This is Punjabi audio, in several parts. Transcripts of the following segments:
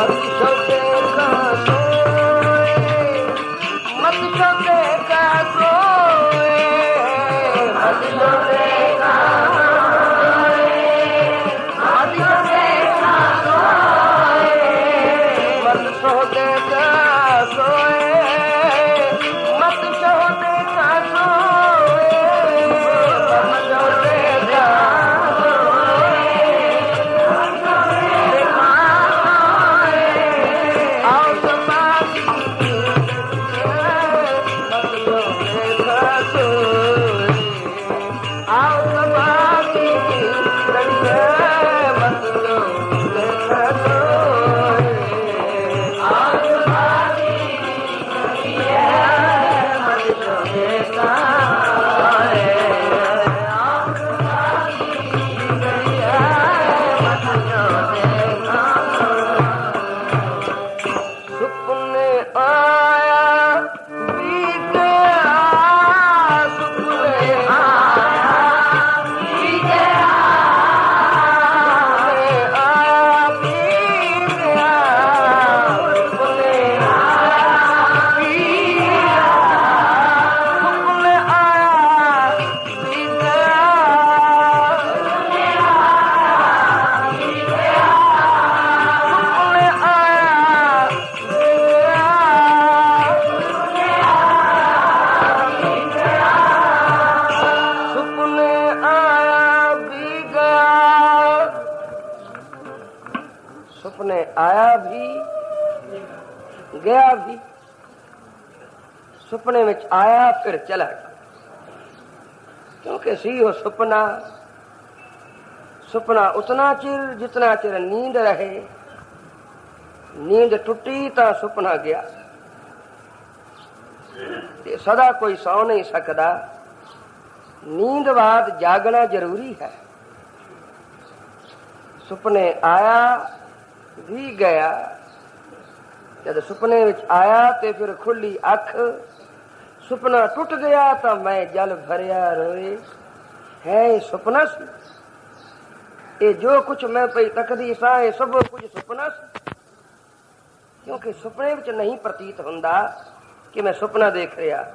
Marie ਸੁਪਨੇ ਵਿੱਚ ਆਇਆ, ਫਿਰ ਚਲਾ ਗਿਆ। ਕਿਉਂਕਿ ਸੀ ਉਹ ਸੁਪਨਾ ਸੁਪਨਾ ਉਤਨਾ ਚਿਰ ਜਿਤਨਾ ਚਿਰ ਨੀਂਦ ਰਹੇ, ਨੀਂਦ ਟੁੱਟੀ ਤਾਂ ਸੁਪਨਾ ਗਿਆ। ਤੇ ਸਦਾ ਕੋਈ ਸੌ ਨਹੀਂ ਸਕਦਾ। ਨੀਂਦ ਬਾਅਦ ਜਾਗਣਾ ਜ਼ਰੂਰੀ ਹੈ। ਸੁਪਨੇ ਆਇਆ, ਵੀ ਗਿਆ। ਜਦ ਸੁਪਨੇ ਵਿੱਚ ਆਇਆ ਤੇ ਫਿਰ ਖੁੱਲੀ ਅੱਖ ਸੁਪਨਾ ਟੁੱਟ ਗਿਆ ਤਾਂ ਮੈਂ ਜਲ ਭਰਿਆ ਰੋਏ। ਹੈ ਸੁਪਨਾ ਸੀ? ਇਹ ਜੋ ਕੁਝ ਮੈਂ ਪਈ ਤਕਦੀ ਸਾਂ, ਇਹ ਸਭ ਕੁਝ ਸੁਪਨਾ ਸੀ? ਕਿਉਂਕਿ ਸੁਪਨੇ ਵਿੱਚ ਨਹੀਂ ਪ੍ਰਤੀਤ ਹੁੰਦਾ ਕਿ ਮੈਂ ਸੁਪਨਾ ਦੇਖ ਰਿਹਾ।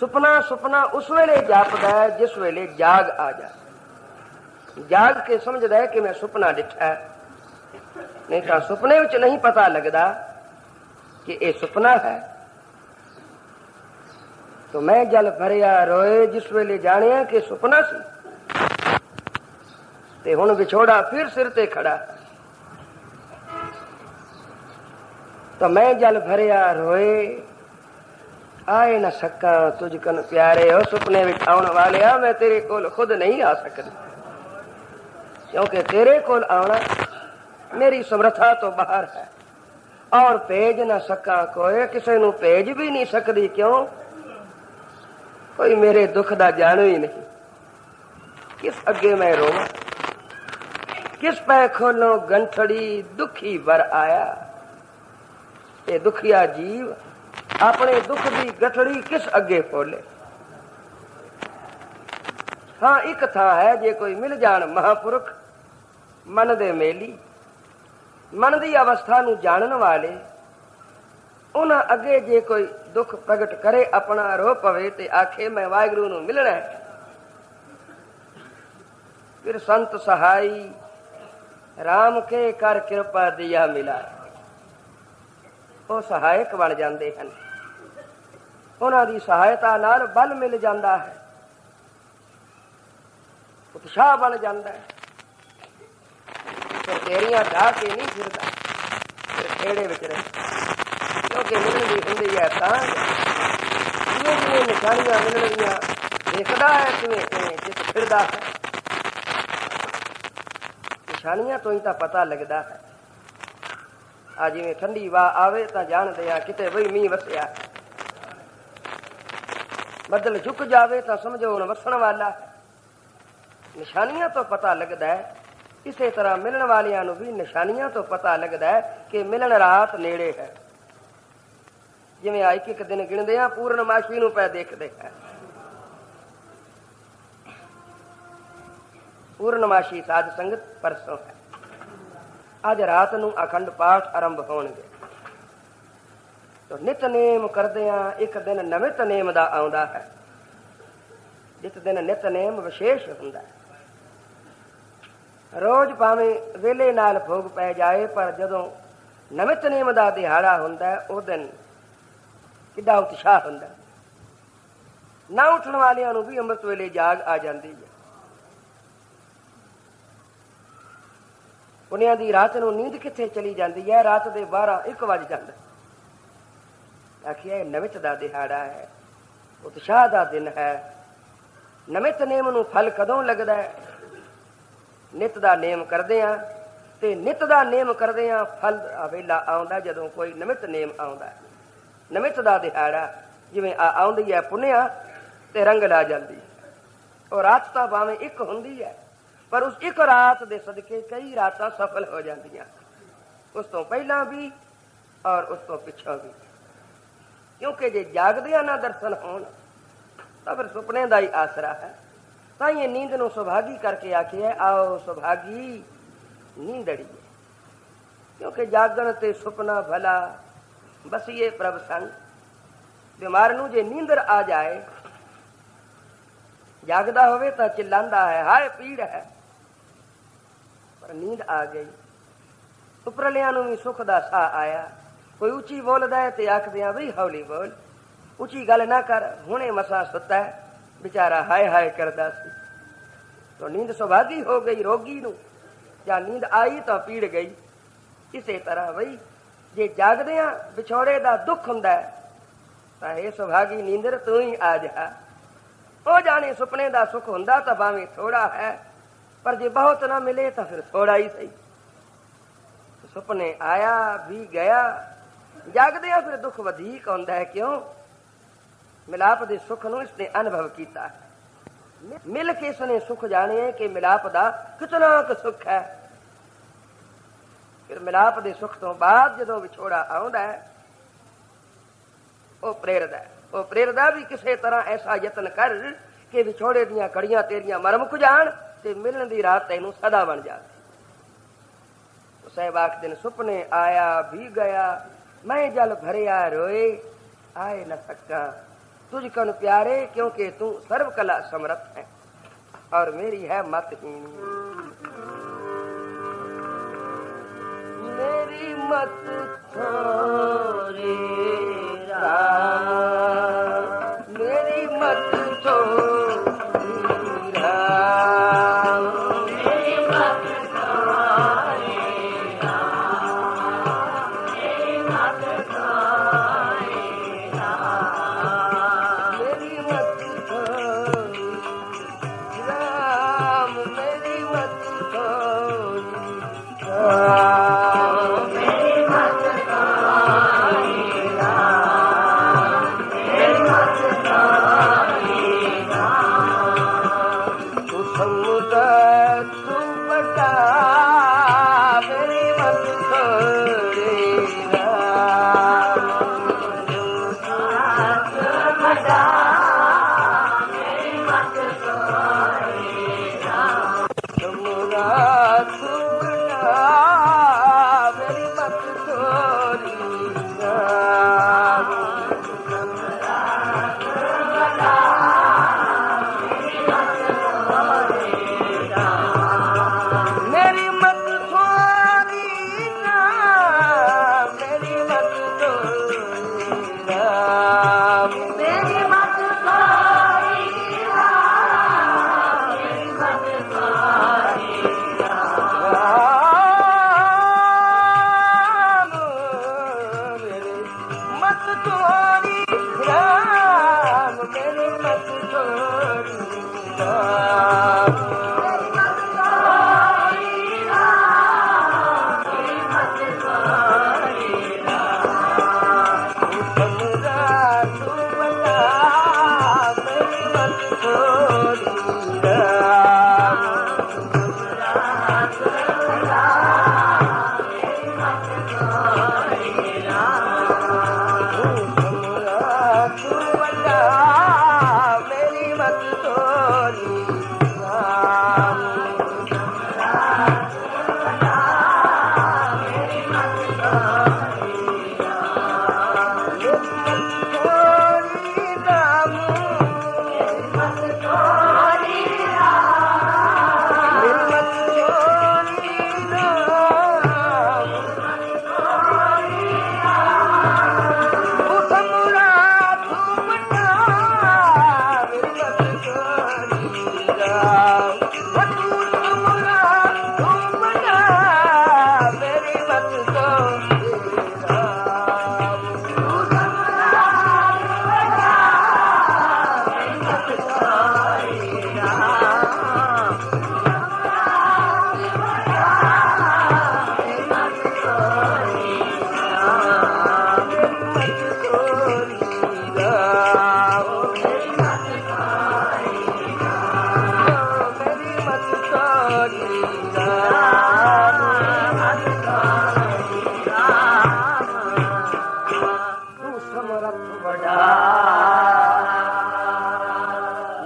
ਸੁਪਨਾ ਸੁਪਨਾ ਉਸ ਵੇਲੇ ਜਾਪਦਾ ਹੈ ਜਿਸ ਵੇਲੇ ਜਾਗ ਆ ਜਾਏ। ਜਾਗ ਕੇ ਸਮਝਦਾ ਹੈ ਕਿ ਮੈਂ ਸੁਪਨਾ ਡਿਠਾ ਨਹੀਂ ਤਾਂ ਸੁਪਨੇ ਵਿੱਚ ਨਹੀਂ ਪਤਾ ਲੱਗਦਾ ਕਿ ਇਹ ਸੁਪਨਾ ਹੈ। ਤੋ ਮੈਂ ਜਲ ਭਰਿਆ ਰੋਏ ਜਿਸ ਵੇਲੇ ਜਾਣਿਆ ਕਿ ਸੁਪਨਾ ਸੀ ਤੇ ਹੁਣ ਵਿਛੋੜਾ ਫਿਰ ਸਿਰ ਤੇ ਖੜਾ ਤਾਂ ਮੈਂ ਜਲ ਭਰਿਆ ਰੋਏ ਆਏ ਨਾ ਸਕਾ ਤੁਝ ਕਨ ਪਿਆਰੇ ਹੋ ਸੁਪਨੇ ਵਿੱਚ ਆਉਣ ਵਾਲਿਆ ਮੈਂ ਤੇਰੇ ਕੋਲ ਖੁਦ ਨਹੀਂ ਆ ਸਕਦੀ ਕਿਉਂਕਿ ਤੇਰੇ ਕੋਲ ਆਉਣਾ ਮੇਰੀ ਸਮਰੱਥਾ ਤੋਂ ਬਾਹਰ ਹੈ ਔਰ ਭੇਜ ਨਾ ਸਕਾਂ ਕੋਈ ਕਿਸੇ ਨੂੰ ਭੇਜ ਵੀ ਨਹੀਂ ਸਕਦੀ ਕਿਉਂ ਕੋਈ ਮੇਰੇ ਦੁੱਖ ਦਾ ਜਾਣੂ ਹੀ ਨਹੀਂ। ਕਿਸ ਅੱਗੇ ਮੈਂ ਰੋਵਾਂ? ਕਿਸ ਪੈ ਖੋਲੋ ਗੰਠੜੀ ਦੁਖੀ ਵਰ ਆਇਆ? ਇਹ ਦੁਖੀਆ ਜੀਵ, ਆਪਣੇ ਦੁੱਖ ਦੀ ਗਠੜੀ ਕਿਸ ਅੱਗੇ ਖੋਲੇ ਹਾਂ, ਇੱਕ ਥਾਂ ਹੈ ਜੇ ਕੋਈ ਮਿਲ ਜਾਣ ਮਹਾਪੁਰਖ, ਮਨ ਦੇ ਮੇਲੀ, ਮਨ ਦੀ ਅਵਸਥਾ ਨੂੰ ਜਾਣਨ ਵਾਲੇ ਉਹਨਾਂ ਅੱਗੇ ਜੇ ਕੋਈ ਦੁੱਖ ਪ੍ਰਗਟ ਕਰੇ, ਆਪਣਾ ਰੋ ਪਵੇ ਤੇ ਆਖੇ, ਮੈਂ ਵਾਹਿਗੁਰੂ ਨੂੰ ਮਿਲਣਾ ਹੈ। ਫਿਰ ਸੰਤ ਸਹਾਈ RAM ਕੇ ਕਰ ਕਿਰਪਾ ਦਿਆ ਮਿਲਾ। ਉਹ ਸਹਾਇਕ ਬਣ ਜਾਂਦੇ ਹਨ। ਉਹਨਾਂ ਦੀ ਸਹਾਇਤਾ ਨਾਲ ਬਲ ਮਿਲ ਜਾਂਦਾ ਹੈ। ਉਤਸ਼ਾਹ ਬਣ ਜਾਂਦਾ ਹੈ। ਫਿਰ ਤੇਰੀਆਂ ਢਾ ਕੇ ਨਹੀਂ ਫਿਰਦਾ। ਫਿਰ ਖੇੜੇ ਵਿੱਚ ਰਹਿ ਕਿਉਂਕਿ ਮਿਲਣ ਦੀ ਹੁੰਦੀ ਹੈ ਤਾਂ ਜਿਵੇਂ ਜਿਵੇਂ ਨਿਸ਼ਾਨੀਆਂ ਮਿਲਣਗੀਆਂ ਦੇਖਦਾ ਹੈ ਕਿਵੇਂ ਕਿਵੇਂ ਜਿੱਤ ਫਿਰਦਾ ਹੈ ਨਿਸ਼ਾਨੀਆਂ ਤੋਂ ਹੀ ਤਾਂ ਪਤਾ ਲੱਗਦਾ ਹੈ ਆ ਜਿਵੇਂ ਠੰਡੀ ਵਾ ਆਵੇ ਤਾਂ ਜਾਣਦੇ ਆ ਕਿਤੇ ਬਈ ਮੀਂਹ ਵਸਿਆ ਬੱਦਲ ਝੁਕ ਜਾਵੇ ਤਾਂ ਸਮਝੋ ਹੁਣ ਵਸਣ ਵਾਲਾ ਹੈ ਨਿਸ਼ਾਨੀਆਂ ਤੋਂ ਪਤਾ ਲੱਗਦਾ ਹੈ ਇਸੇ ਤਰ੍ਹਾਂ ਮਿਲਣ ਵਾਲਿਆਂ ਨੂੰ ਵੀ ਨਿਸ਼ਾਨੀਆਂ ਤੋਂ ਪਤਾ ਲੱਗਦਾ ਹੈ ਕਿ ਮਿਲਣ ਰਾਤ ਨੇੜੇ ਹੈ ਜਿਵੇਂ ਆ ਇੱਕ ਦਿਨ ਗਿਣਦੇ ਆ ਪੂਰਨਮਾਸ਼ੀ ਨੂੰ ਪੈ ਦੇਖਦੇ ਹੈ ਪੂਰਨਮਾਸ਼ੀ ਸਾਧ ਸੰਗਤ ਪਰਸੋਂ ਹੈ। ਅੱਜ ਰਾਤ ਨੂੰ ਅਖੰਡ ਪਾਠ ਆਰੰਭ ਹੋਣਗੇ। ਤੋ ਨਿਤਨੇਮ ਕਰਦਿਆਂ ਇੱਕ ਦਿਨ ਨਵਿਤ ਦਾ ਆਉਂਦਾ ਹੈ। ਜਿਸ ਦਿਨ ਨਿਤਨੇਮ ਵਿਸ਼ੇਸ਼ ਹੁੰਦਾ ਹੈ। ਰੋਜ਼ ਭਾਵੇਂ ਵੇਲੇ ਨਾਲ ਭੋਗ ਪੈ ਜਾਏ, ਪਰ ਜਦੋਂ ਨਵਿਤ ਨੇਮ ਦਾ ਦਿਹਾੜਾ ਹੁੰਦਾ ਉਹ ਦਿਨ ਕਿੱਡਾ ਉਤਸ਼ਾਹ ਹੁੰਦਾ। ਨਾ ਉੱਠਣ ਵਾਲਿਆਂ ਨੂੰ ਵੀ ਅੰਮ੍ਰਿਤ ਵੇਲੇ ਜਾਗ ਆ ਜਾਂਦੀ ਹੈ। ਉਹਨਾਂ ਦੀ ਰਾਤ ਨੂੰ ਨੀਂਦ ਕਿੱਥੇ ਚਲੀ ਜਾਂਦੀ ਹੈ? ਰਾਤ ਦੇ 12 1 ਵਜ ਜਾਂਦਾ। ਆਖਿਆ, ਇਹ ਨਵਿਤ ਦਾ ਦਿਹਾੜਾ ਹੈ। ਉਤਸ਼ਾਹ ਦਾ ਦਿਨ ਹੈ। ਨਵਿਤ ਨੇਮ ਨੂੰ ਫਲ ਕਦੋਂ ਲੱਗਦਾ ਹੈ? ਨਿਤ ਦਾ ਨੇਮ ਕਰਦੇ ਆ ਤੇ ਨਿਤ ਦਾ ਨੇਮ ਕਰਦੇ ਆ ਫਲ ਦਾ ਵੇਲਾ ਆਉਂਦਾ ਜਦੋਂ ਕੋਈ ਨਮਿਤ ਨੇਮ ਆਉਂਦਾ ਹੈ। ਨਮਿਤ ਦਾ ਦਿਹਾੜਾ ਜਿਵੇਂ ਆਉਂਦੀ ਹੈ ਪੁੰਨਿਆ ਤੇ ਰੰਗ ਲਾ ਜਾਂਦੀ। ਉਹ ਰਾਤ ਤਾਂ ਭਾਵੇਂ ਇੱਕ ਹੁੰਦੀ ਹੈ ਪਰ ਉਸ ਇੱਕ ਰਾਤ ਦੇ ਸਦਕੇ ਕਈ ਰਾਤਾਂ ਸਫਲ ਹੋ ਜਾਂਦੀਆਂ। ਉਸ ਤੋਂ ਪਹਿਲਾਂ ਵੀ ਔਰ ਉਸ ਤੋਂ ਪਿੱਛੋਂ ਵੀ। ਕਿਉਂਕਿ ਜੇ ਜਾਗਦਿਆਂ ਨਾ ਦਰਸ਼ਨ ਹੋਣ, ਤਾਂ ਫਿਰ ਸੁਪਨੇ ਦਾ ਹੀ ਆਸਰਾ ਹੈ। ਤਾਂ ਇਹ ਨੀਂਦ ਨੂੰ ਸੁਭਾਗੀ ਕਰਕੇ ਆਖਿਆ ਆਓ ਸੁਭਾਗੀ ਨੀਂਦੜੀ ਕਿਉਂਕਿ ਜਾਗਣ ਤੇ ਸੁਪਨਾ ਭਲਾ ਬਸੀਏ ਪ੍ਰਭ ਸੰਗ, ਬਿਮਾਰ ਨੂੰ ਜੇ ਨੀਂਦਰ ਆ ਜਾਏ, ਜਾਗਦਾ ਹੋਵੇ ਤਾਂ ਚਿল্ਲਾਂਦਾ ਹੈ, ਹਾਏ ਪੀੜ ਹੈ। ਪਰ ਨੀਂਦ ਆ ਗਈ। ਉਪਰਲਿਆਂ ਨੂੰ ਵੀ ਸੁੱਖ ਦਾ ਸਾਹ ਆਇਆ। ਕੋਈ ਉੱਚੀ ਬੋਲਦਾ ਹੈ ਤੇ ਆਖਦੇ ਆ ਬਈ ਹੌਲੀ ਬੋਲ। ਉੱਚੀ ਗੱਲ ਨਾ ਕਰ, ਹੁਣੇ ਮਸਾ ਸੁੱਤਾ ਹੈ। ਵਿਚਾਰਾ ਹਾਏ ਹਾਏ ਕਰਦਾ ਸੀ। ਤੋ ਨੀਂਦ ਸੁਭਾਗੀ ਹੋ ਗਈ ਰੋਗੀ ਨੂੰ। ਜਾਂ ਨੀਂਦ ਆਈ ਤਾਂ ਪੀੜ ਗਈ। ਇਸੇ ਤਰ੍ਹਾਂ ਬਈ ਜੇ ਜਾਗਦਿਆਂ ਵਿਛੋੜੇ ਦਾ ਦੁੱਖ ਹੁੰਦਾ ਤਾਂ ਇਹ ਸੁਭਾਗੀ ਨੀਂਦਰ ਤੂੰ ਹੀ ਆ ਜਾ। ਉਹ ਜਾਣੇ ਸੁਪਨੇ ਦਾ ਸੁੱਖ ਹੁੰਦਾ ਤਾਂ ਭਾਵੇਂ ਥੋੜਾ ਹੈ, ਪਰ ਜੇ ਬਹੁਤ ਨਾ ਮਿਲੇ ਤਾਂ ਫਿਰ ਥੋੜਾ ਹੀ ਸਹੀ। ਸੁਪਨੇ ਆਇਆ, ਵੀ ਗਿਆ ਜਾਗਦਿਆਂ ਫਿਰ ਦੁੱਖ ਵਧੇਕ ਹੁੰਦਾ ਹੈ ਕਿਉਂ? ਮਿਲਾਪ ਦੇ ਸੁੱਖ ਨੂੰ ਇਸਨੇ ਅਨੁਭਵ ਕੀਤਾ ਹੈ। ਮਿਲ ਕੇ ਇਸਨੇ ਸੁਖ ਜਾਣਿਆ ਕਿ ਮਿਲਾਪ ਦਾ ਕਿਤਨਾ ਕੁ ਸੁੱਖ ਹੈ। ਫਿਰ ਮਿਲਾਪ ਦੇ ਸੁਖ ਤੋਂ ਬਾਅਦ ਜਦੋਂ ਵਿਛੋੜਾ ਆਉਂਦਾ ਹੈ, ਉਹ ਪ੍ਰੇਰਦਾ ਉਹ ਪ੍ਰੇਰਦਾ ਵੀ ਕਿਸੇ ਤਰ੍ਹਾਂ ਐਸਾ ਯਤਨ ਕਰ ਕਿ ਵਿਛੋੜੇ ਦੀਆਂ ਕੜੀਆਂ ਤੇਰੀਆਂ ਮਰਮ ਕੁ ਜਾਣ ਤੇ ਮਿਲਣ ਦੀ ਰਾਤ ਤੈਨੂੰ ਸਦਾ ਬਣ ਜਾਵੇ। ਸਾਹਿਬ ਦਿਨ ਸੁਪਨੇ ਆਇਆ, ਵੀ ਗਿਆ, ਮੈਂ ਜਲ ਭਰਿਆ ਰੋਏ, ਆਏ ਨਾ ਸਕਾ। ਤੁਝ ਕਨ ਪਿਆਰੇ, ਕਿਉਂਕਿ ਤੂੰ ਸਰਵ ਕਲਾ ਸਮਰਤ ਹੈ ਔਰ ਮੇਰੀ ਹੈ ਮਤ ਮਤਹੀਣੀ मत छोड़े राम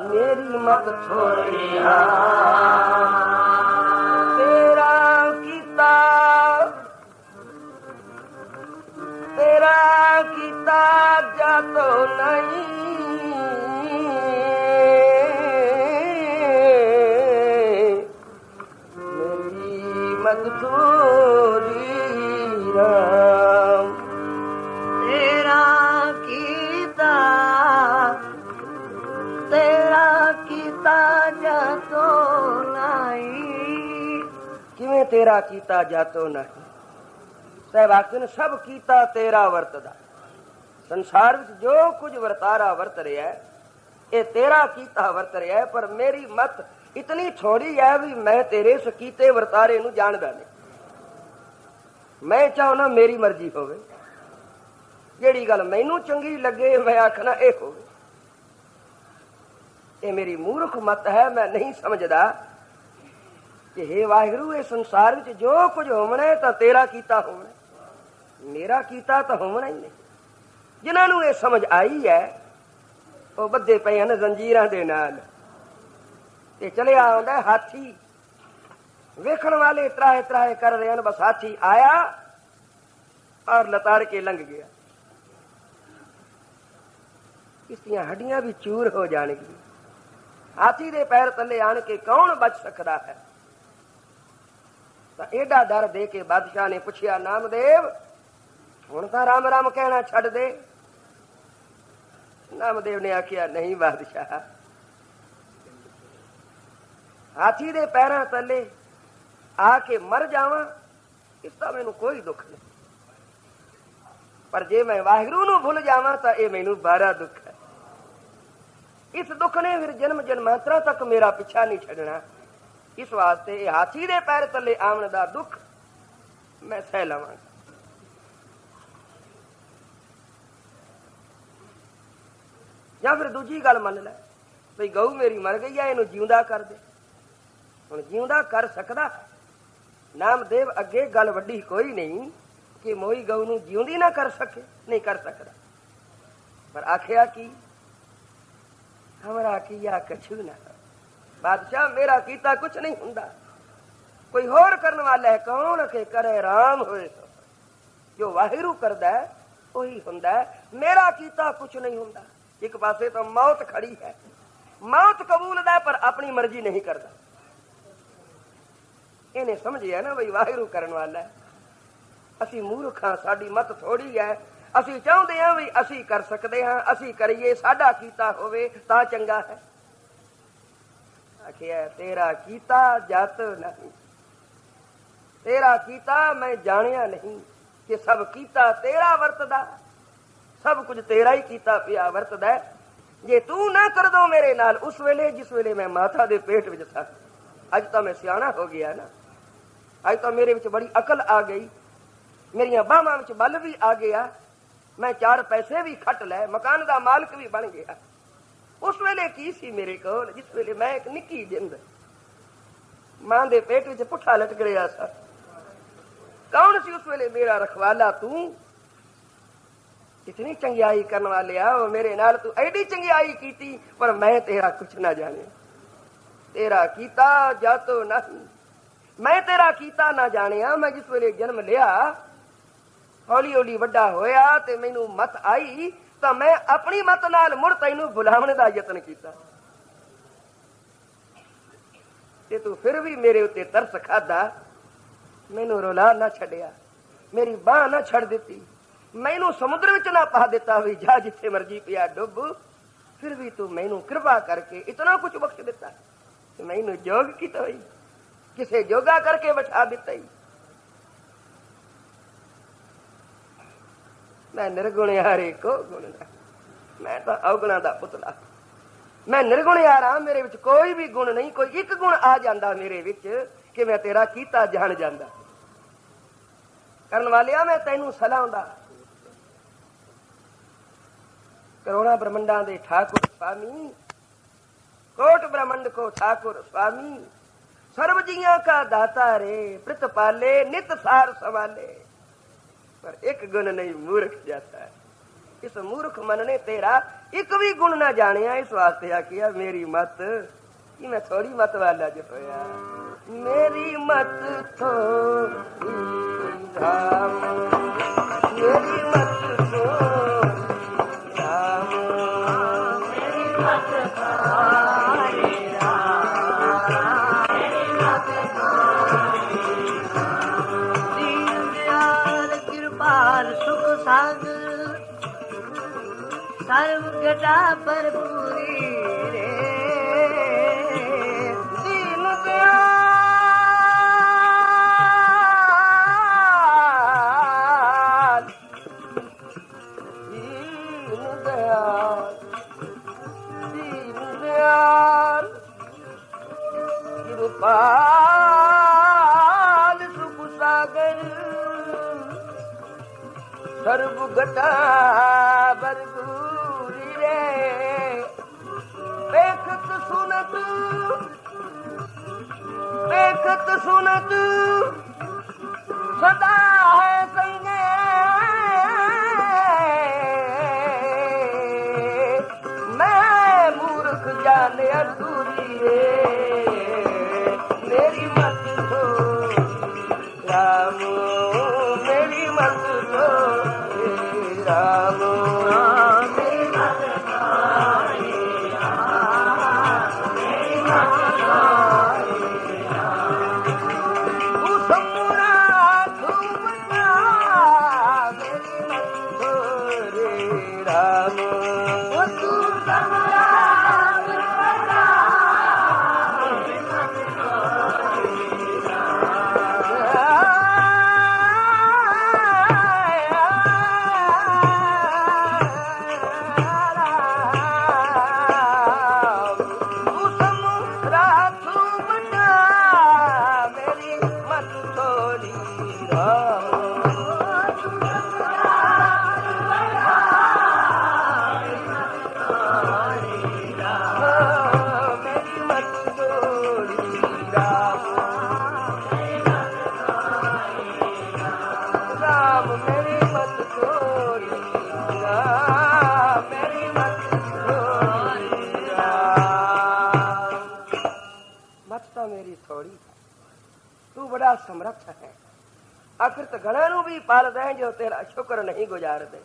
मेरी मत छोड़िया ਤੇਰਾ ਕੀਤਾ ਜਾਤੋ ਨਹੀਂ। ਸਹਿਬ ਆਖਦੇ ਸਭ ਕੀਤਾ ਤੇਰਾ ਵਰਤਦਾ। ਸੰਸਾਰ ਵਿੱਚ ਜੋ ਕੁਝ ਵਰਤਾਰਾ ਵਰਤ ਰਿਹਾ ਹੈ, ਇਹ ਤੇਰਾ ਕੀਤਾ ਵਰਤ ਰਿਹਾ ਹੈ, ਪਰ ਮੇਰੀ ਮਤ ਇਤਨੀ ਥੋੜੀ ਹੈ ਵੀ ਮੈਂ ਤੇਰੇ ਇਸ ਕੀਤੇ ਵਰਤਾਰੇ ਨੂੰ ਜਾਣਦਾ ਨਹੀਂ। ਮੈਂ ਚਾਹੁੰਦਾ ਮੇਰੀ ਮਰਜ਼ੀ ਹੋਵੇ। ਜਿਹੜੀ ਗੱਲ ਮੈਨੂੰ ਚੰਗੀ ਲੱਗੇ, ਮੈਂ ਆਖਣਾ ਇਹ ਹੋਵੇ। ਇਹ ਮੇਰੀ ਮੂਰਖ ਮਤ ਹੈ, ਮੈਂ ਨਹੀਂ ਸਮਝਦਾ। ਕਿ हे ਵਾਹਿਗੁਰੂ, ਇਹ ਸੰਸਾਰ ਵਿੱਚ ਜੋ ਕੁਝ ਹੋਵਣਾ ਤਾਂ ਤੇਰਾ ਕੀਤਾ ਹੋਣਾ ਮੇਰਾ ਕੀਤਾ ਤਾਂ ਹੋਣਾ ਹੀ ਨਹੀਂ ਜਿਨ੍ਹਾਂ ਨੂੰ ਇਹ ਸਮਝ ਆਈ ਹੈ, ਉਹ ਬੱਦੇ ਪਏ ਹਨ ਜ਼ੰਜੀਰਾਂ ਦੇ ਨਾਲ। ਤੇ ਚਲਿਆ ਆਉਂਦਾ ਹਾਥੀ। ਵੇਖਣ ਵਾਲੇ ਤਰਾਏ ਤਰਾਏ ਕਰ ਰਹੇ ਹਨ, ਬਸ ਹਾਥੀ ਆਇਆ ਔਰ ਲਤਾੜ ਕੇ ਲੰਘ ਗਿਆ। ਇਸ ਦੀਆਂ ਹੱਡੀਆਂ ਵੀ ਚੂਰ ਹੋ ਜਾਣਗੀਆਂ। ਹਾਥੀ ਦੇ ਪੈਰ ਥੱਲੇ ਆਣ ਕੇ ਕੌਣ ਬਚ ਸਕਦਾ ਹੈ? ਤਾਂ ਇਹਦਾ ਡਰ ਦੇ ਕੇ ਬਾਦਸ਼ਾਹ ਨੇ ਪੁੱਛਿਆ, ਨਾਮਦੇਵ, ਹੁਣ ਤਾਂ ਰਾਮ ਰਾਮ ਕਹਿਣਾ ਛੱਡ ਦੇ। ਨਾਮਦੇਵ ਨੇ ਆਖਿਆ, ਨਹੀਂ ਬਾਦਸ਼ਾਹ। ਹਾਥੀ ਦੇ ਪੈਰਾਂ ਥੱਲੇ ਆ ਕੇ ਮਰ ਜਾਵਾਂ, ਇਸ ਦਾ ਮੈਨੂੰ ਕੋਈ ਦੁੱਖ ਨਹੀਂ। ਪਰ ਜੇ ਮੈਂ ਵਾਹਿਗੁਰੂ ਨੂੰ ਭੁੱਲ ਜਾਵਾਂ, ਤਾਂ ਇਹ ਮੈਨੂੰ ਬਾਰਾ ਦੁੱਖ ਹੈ। ਇਸ ਦੁੱਖ ਨੇ ਫਿਰ ਜਨਮ ਜਨਮਾਂਤਰਾ ਤੱਕ ਮੇਰਾ ਪਿੱਛਾ ਨਹੀਂ ਛੱਡਣਾ। ਇਸ ਵਾਸਤੇ ਇਹ ਹਾਥੀ ਦੇ ਪੈਰ ਥੱਲੇ ਆਉਣ ਦਾ ਦੁੱਖ ਮੈਂ ਸਹਿ ਲਵਾਂਗਾ। ਜਾਂ ਫਿਰ ਦੂਜੀ ਗੱਲ ਮੰਨ ਲੈ ਭਈ ਗਊ ਮੇਰੀ ਮਰ ਗਈ ਆ, ਇਹਨੂੰ ਜਿਉਂਦਾ ਕਰ ਦੇ। ਹੁਣ ਜਿਉਂਦਾ ਕਰ ਸਕਦਾ, ਨਾਮਦੇਵ ਅੱਗੇ ਗੱਲ ਵੱਡੀ ਕੋਈ ਨਹੀਂ ਕਿ ਮੋਈ ਗਊ ਨੂੰ ਜਿਉਂਦੀ ਨਾ ਕਰ ਸਕੇ, ਨਹੀਂ ਕਰ ਸਕਦਾ। ਪਰ ਆਖਿਆ ਕੀ? ਹਮਰਾ ਕੀਆ ਕਛੂ ਨਾ ਬਾਦਸ਼ਾਹ, ਮੇਰਾ ਕੀਤਾ ਕੁਛ ਨਹੀਂ ਹੁੰਦਾ। ਕੋਈ ਹੋਰ ਕਰਨ ਵਾਲਾ ਹੈ, ਕੌਣ ਕਿ ਕਰੇ, ਰਾਮ ਹੋਏ ਜੋ ਵਾਹਿਗੁਰੂ ਕਰਦਾ ਉਹੀ ਹੁੰਦਾ ਮੇਰਾ ਕੀਤਾ ਕੁਛ ਨਹੀਂ ਹੁੰਦਾ। ਇੱਕ ਪਾਸੇ ਤਾਂ ਮੌਤ ਖੜੀ ਹੈ। ਮੌਤ ਕਬੂਲਦਾ ਪਰ ਆਪਣੀ ਮਰਜ਼ੀ ਨਹੀਂ ਕਰਦਾ। ਇਹਨੇ ਸਮਝਿਆ ਨਾ ਬਈ ਵਾਹਿਰੂ ਕਰਨ ਵਾਲਾ ਹੈ। ਅਸੀਂ ਮੂਰਖਾਂ, ਸਾਡੀ ਮਤ ਥੋੜੀ ਹੈ। ਅਸੀਂ ਚਾਹੁੰਦੇ ਹਾਂ ਵੀ ਅਸੀਂ ਕਰ ਸਕਦੇ ਹਾਂ, ਅਸੀਂ ਕਰੀਏ, ਸਾਡਾ ਕੀਤਾ ਹੋਵੇ ਤਾਂ ਚੰਗਾ ਹੈ। ਆਖਿਆ, ਤੇਰਾ ਕੀਤਾ ਜਤ ਨਹੀਂ। ਤੇਰਾ ਕੀਤਾ ਮੈਂ ਜਾਣਿਆ ਨਹੀਂ ਕਿ ਸਭ ਕੀਤਾ ਤੇਰਾ ਵਰਤਦਾ। ਸਭ ਕੁਝ ਤੇਰਾ ਹੀ ਕੀਤਾ ਪਿਆ ਵਰਤਦਾ। ਜੇ ਤੂੰ ਨਾ ਕਰ ਦੋ ਮੇਰੇ ਨਾਲ ਉਸ ਵੇਲੇ, ਜਿਸ ਵੇਲੇ ਮੈਂ ਮਾਤਾ ਦੇ ਪੇਟ ਵਿੱਚ ਸਾਂ ਅੱਜ ਤਾਂ ਮੈਂ ਸਿਆਣਾ ਹੋ ਗਿਆ ਨਾ। ਅੱਜ ਤਾਂ ਮੇਰੇ ਵਿੱਚ ਬੜੀ ਅਕਲ ਆ ਗਈ। ਮੇਰੀਆਂ ਬਾਹਾਂ ਵਿੱਚ ਬਲ ਵੀ ਆ ਗਿਆ। ਮੈਂ ਚਾਰ ਪੈਸੇ ਵੀ ਖੱਟ ਲੈ ਮਕਾਨ ਦਾ ਮਾਲਕ ਵੀ ਬਣ ਗਿਆ। ਉਸ ਵੇਲੇ ਕੀ ਸੀ ਮੇਰੇ ਕੋਲ, ਜਿਸ ਵੇਲੇ ਮੈਂ ਇੱਕ ਨਿੱਕੀ ਜਿੰਦ ਮਾਂ ਦੇ ਪੇਟ ਵਿੱਚ ਪੁੱਠਾ ਲਟਕ ਰਿਹਾ ਸਾਂ। ਕੌਣ ਸੀ ਉਸ ਵੇਲੇ ਮੇਰਾ ਰਖਵਾਲਾ ਤੂੰ? ਇਤਨੀ ਚੰਗਿਆਈ ਕਰਨ ਵਾਲਿਆ ਮੇਰੇ ਨਾਲ ਤੂੰ ਐਡੀ ਚੰਗਿਆਈ ਕੀਤੀ, ਪਰ ਮੈਂ ਤੇਰਾ ਕੁਛ ਨਾ ਜਾਣਿਆ। ਤੇਰਾ ਕੀਤਾ ਜਤ ਨਹੀਂ। ਮੈਂ ਤੇਰਾ ਕੀਤਾ ਨਾ ਜਾਣਿਆ, ਮੈਂ ਜਿਸ ਵੇਲੇ ਜਨਮ ਲਿਆ ਹੌਲੀ ਹੌਲੀ ਵੱਡਾ ਹੋਇਆ ਤੇ ਮੈਨੂੰ ਮਤ ਆਈ ਤਾਂ ਮੈਂ ਆਪਣੀ ਮਤ ਨਾਲ ਮੁੜ ਤੈਨੂੰ ਬੁਲਾਉਣ ਦਾ ਯਤਨ ਕੀਤਾ। ਤੇ ਤੂੰ ਫਿਰ ਵੀ ਮੇਰੇ ਉੱਤੇ ਤਰਸ ਖਾਦਾ ਮੈਨੂੰ ਰੋਲਾ ਨਾ ਛੱਡਿਆ। ਮੇਰੀ ਬਾਹ ਨਾ ਛੱਡ ਦਿੱਤੀ। ਮੈਨੂੰ ਸਮੁੰਦਰ ਵਿੱਚ ਨਾ ਪਾ ਦਿੱਤਾ ਵੀ ਜਾ ਜਿੱਥੇ ਮਰਜ਼ੀ ਪਿਆ ਡੁੱਬ। ਫਿਰ ਵੀ ਤੂੰ ਮੈਨੂੰ ਕਿਰਪਾ ਕਰਕੇ ਇਤਨਾ ਕੁਝ ਬਖਸ਼ ਦਿੱਤਾ। ਤੇ ਮੈਨੂੰ ਜੋਗ ਕੀਤਾ ਹੋਈ। ਕਿਸੇ ਜੋਗਾ ਕਰਕੇ ਬਿਠਾ ਦਿੱਤਾ ਹੀ ਮੈਂ ਨਿਰਗੁਣ ਯਾਰ ਕੋ ਗੁਣ ਨਾ ਮੈਂ ਤਾਂ ਅਵਗਣਾ ਦਾ ਪੁਤਲਾ। ਮੈਂ ਨਿਰਗੁਣ ਯਾਰਾ ਮੇਰੇ ਵਿੱਚ ਕੋਈ ਵੀ ਗੁਣ ਨਹੀਂ, ਕੋਈ ਇੱਕ ਗੁਣ ਆ ਜਾਂਦਾ ਮੇਰੇ ਵਿੱਚ ਕਿ ਮੈਂ ਤੇਰਾ ਕੀਤਾ ਜਾਣ ਜਾਂਦਾ। ਕਰਨ ਵਾਲਿਆ, ਮੈਂ ਤੈਨੂੰ ਸਲਾਹ ਦਾ ਕਰੋਨਾ ਬ੍ਰਹਮੰਡਾਂ ਦੇ ਠਾਕੁਰ ਸਵਾਮੀ ਕੋਟ ਬ੍ਰਹਮੰਡ ਕੋ ਠਾਕੁਰ ਸਵਾਮੀ ਸਰਬ ਜੀਆਂ ਕਾ ਦਾਤਾ ਰੇ, ਪ੍ਰਿਤਪਾਲੇ, ਨਿਤ ਸਾਰ ਸਵਾਲੇ पर एक गुण नहीं मूर्ख जाता है इस मूर्ख मन ने तेरा एक भी गुण ना जानिया इस वास्ते आखिया मेरी मत कि मैं थोड़ी मत वाला जो होया मेरी मत थोड़ी राम मेरी गटा पर पूरी रे दीन दयाल दीन दयाल दीन दयाल कृपाल सुख सागर सर्वगता सोना तूं सदा ਤਾਂ ਮੇਰੀ ਥੋੜੀ ਤੂੰ ਬੜਾ ਸਮਰੱਥ ਹੈ। ਆਖਿਰ ਤਾਂ ਨੂੰ ਵੀ ਪਾਲਦਾ ਹੈ, ਜੋ ਤੇਰਾ ਸ਼ੁਕਰ ਨਹੀਂ ਗੁਜ਼ਾਰਦੇ।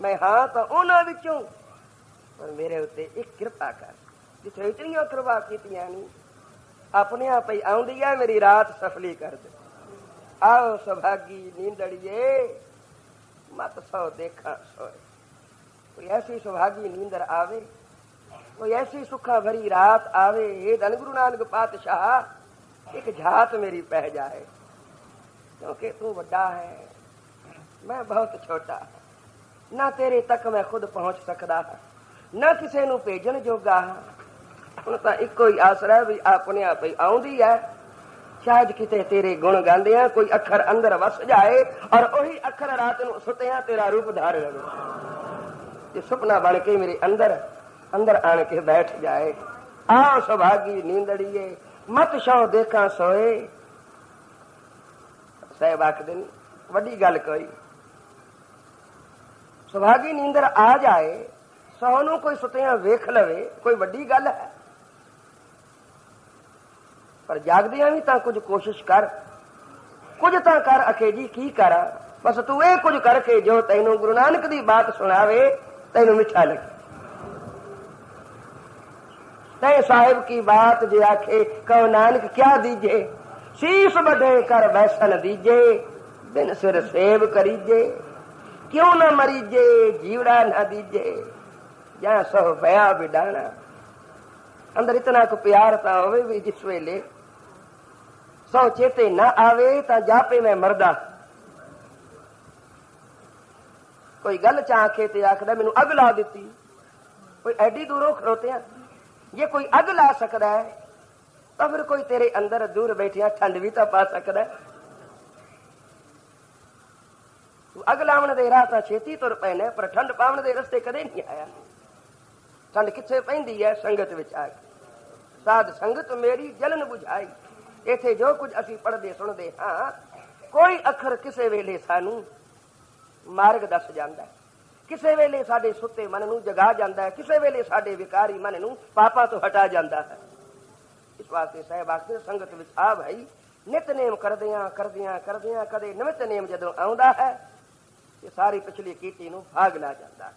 ਮੈਂ ਹਾਂ ਤਾਂ ਉਹਨਾਂ ਵਿੱਚੋਂ, ਪਰ ਮੇਰੇ ਉੱਤੇ ਇੱਕ ਕਿਰਪਾ ਕਰ। ਜਿੱਥੇ ਇਤਨੀਆਂ ਕਿਰਪਾ ਕੀਤੀਆਂ ਨਹੀਂ ਆਪਣੇ ਆਪ ਹੀ ਆਉਂਦੀ ਹੈ, ਮੇਰੀ ਰਾਤ ਸਫਲੀ ਕਰ ਦੇ। ਆਓ ਸੁਭਾਗੀ ਨੀਂਦੜੀਏ, ਮਤ ਸੋ ਦੇਖਾਂ ਸੋਏ। ਕੋਈ ਐਸੀ ਸੁਭਾਗੀ ਨੀਂਦਰ ਆਵੇ ਕੋਈ ਐਸੀ ਸੁੱਖਾ ਭਰੀ ਰਾਤ ਆਵੇ ਧੰਨ ਗੁਰੂ ਨਾਨਕ ਪਾਤਸ਼ਾਹ, ਇੱਕ ਝਾਤ ਮੇਰੀ ਪੈ ਜਾਏ। ਕਿਉਂਕਿ ਤੂੰ ਵੱਡਾ ਹੈ, ਮੈਂ ਬਹੁਤ ਛੋਟਾ ਨਾ ਤੇਰੇ ਤੱਕ ਮੈਂ ਖੁਦ ਪਹੁੰਚ ਸਕਦਾ ਨਾ ਕਿਸੇ ਨੂੰ ਭੇਜਣ ਜੋਗਾ ਹੁਣ ਤਾਂ ਇੱਕੋ ਹੀ ਆਸਰਾ ਵੀ ਆਪਣੇ ਆਪ ਹੀ ਆਉਂਦੀ ਹੈ। ਸ਼ਾਇਦ ਕਿਤੇ ਤੇਰੇ ਗੁਣ ਗਾਉਂਦੇ ਆ ਕੋਈ ਅੱਖਰ ਅੰਦਰ ਵਸ ਜਾਏ ਔਰ ਉਹੀ ਅੱਖਰ ਰਾਤ ਨੂੰ ਸੁੱਤਿਆਂ ਤੇਰਾ ਰੂਪ ਧਾਰ ਲਵੇ। ਜੇ ਸੁਪਨਾ ਬਣ ਕੇ ਮੇਰੇ ਅੰਦਰ ਅੰਦਰ ਆਣ ਕੇ ਬੈਠ ਜਾਏ। ਆ ਸੁਭਾਗੀ ਨੀਂਦੜੀਏ ਮਤ ਸ਼ੌ ਦੇਖਾਂ ਸੋਏ। ਸਾਹਿਬ ਆਖਦੇ ਨੇ, ਵੱਡੀ ਗੱਲ ਕੋਈ। ਸੁਭਾਗੀ ਨੀਂਦਰ ਆ ਜਾਏ, ਸੌ ਨੂੰ ਕੋਈ ਸੁਤਿਆਂ ਵੇਖ ਲਵੇ, ਕੋਈ ਵੱਡੀ ਗੱਲ ਹੈ। ਪਰ ਜਾਗਦਿਆਂ ਵੀ ਤਾਂ ਕੁਝ ਕੋਸ਼ਿਸ਼ ਕਰ। ਕੁਝ ਤਾਂ ਕਰ, ਅਖੇ ਜੀ ਕੀ ਕਰਾਂ? ਬਸ ਤੂੰ ਇਹ ਕੁਝ ਕਰਕੇ ਜੋ ਤੈਨੂੰ ਗੁਰੂ ਨਾਨਕ ਦੀ ਬਾਤ ਸੁਣਾਵੇ, ਤੈਨੂੰ ਮਿੱਠਾ ਲੱਗੇ। ਤੈ ਸਾਹਿਬ ਕੀ ਬਾਤ ਜੇ ਆਖੇ, ਕਹੋ ਨਾਨਕ ਕਿਆ ਦੀਜੇ? ਸੀਸ ਬਢੇ ਕਰ ਬੈਸਨ ਦੀਜੇ, ਬਿਨ ਸਿਰ ਸੇਵ ਕਰੀਜੇ। ਕਿਉਂ ਨਾ ਮਰੀਜੇ, ਜੀਵੜਾ ਨਾ ਦੀਜੇ। ਜਾਂ ਸੋ ਪਿਆ ਬਿਡਾਣਾ ਅੰਦਰ ਇਤਨਾ ਕੁ ਪਿਆਰ ਤਾਂ ਹੋਵੇ ਵੀ ਜਿਸ ਵੇਲੇ ਸੋ ਚੇਤੇ ਨਾ ਆਵੇ, ਤਾਂ ਜਾਪੇ ਮੈਂ ਮਰਦਾ। ਕੋਈ ਗੱਲ ਚਾਖੇ ਤੇ ਆਖਦਾ, ਮੈਨੂੰ ਅੱਗ ਲਾ ਦਿੱਤੀ। ਕੋਈ ਐਡੀ ਦੂਰੋਂ ਖਲੋਤਿਆਂ। ਜੇ ਕੋਈ ਅੱਗ ਲਾ ਸਕਦਾ ਹੈ, ਤਾਂ ਫਿਰ ਕੋਈ ਤੇਰੇ ਅੰਦਰ ਦੂਰ ਬੈਠਿਆ ਠੰਡ ਵੀ ਤਾਂ ਪਾ ਸਕਦਾ ਤੂੰ ਅੱਗ ਲਾਉਣ ਦੇ ਰਾਹ ਤਾਂ ਛੇਤੀ ਤੁਰ ਪੈਣਾ ਪਰ ਠੰਡ ਪਾਉਣ ਦੇ ਰਸਤੇ ਕਦੇ ਨਹੀਂ ਆਇਆ। ਠੰਡ ਕਿੱਥੇ ਪੈਂਦੀ ਹੈ? ਸੰਗਤ ਵਿੱਚ ਆ ਕੇ। ਸਾਧ ਸੰਗਤ ਮੇਰੀ ਜਲਨ ਬੁਝਾਈ। ਇੱਥੇ ਜੋ ਕੁਝ ਅਸੀਂ ਪੜ੍ਹਦੇ ਸੁਣਦੇ ਹਾਂ, ਕੋਈ ਅੱਖਰ ਕਿਸੇ ਵੇਲੇ ਸਾਨੂੰ ਮਾਰਗ ਦੱਸ ਜਾਂਦਾ ਹੈ। ਕਿਸੇ ਵੇਲੇ ਸਾਡੇ ਸੁੱਤੇ ਮਨ ਨੂੰ ਜਗਾ ਜਾਂਦਾ ਹੈ, ਕਿਸੇ ਵੇਲੇ ਸਾਡੇ ਵਿਕਾਰੀ ਮਨ ਨੂੰ ਪਾਪਾਂ ਤੋਂ ਹਟਾ ਜਾਂਦਾ ਹੈ। ਇਸ ਵਾਸਤੇ ਸਾਹਿਬ ਆਖਦੇ ਸੰਗਤ ਵਿੱਚ ਆ ਭਾਈ ਨਿਤਨੇਮ ਕਰਦਿਆਂ ਕਰਦਿਆਂ ਕਰਦਿਆਂ ਕਦੇ ਨਿਮਿਤ ਨੇਮ ਜਦੋਂ ਆਉਂਦਾ ਹੈ, ਇਹ ਸਾਰੀ ਪਿਛਲੀ ਕੀਤੀ ਨੂੰ ਭਾਗ ਲਾ ਜਾਂਦਾ ਹੈ।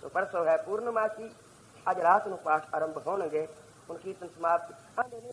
ਸੋ ਪਰਸੋਂ ਹੈ ਪੂਰਨਮਾਸ਼ੀ, ਅੱਜ ਰਾਤ ਨੂੰ ਪਾਠ ਆਰੰਭ ਹੋਣਗੇ। ਹੁਣ ਕੀਰਤਨ ਸਮਾਪਤ ਆਂਦੇ ਨੇ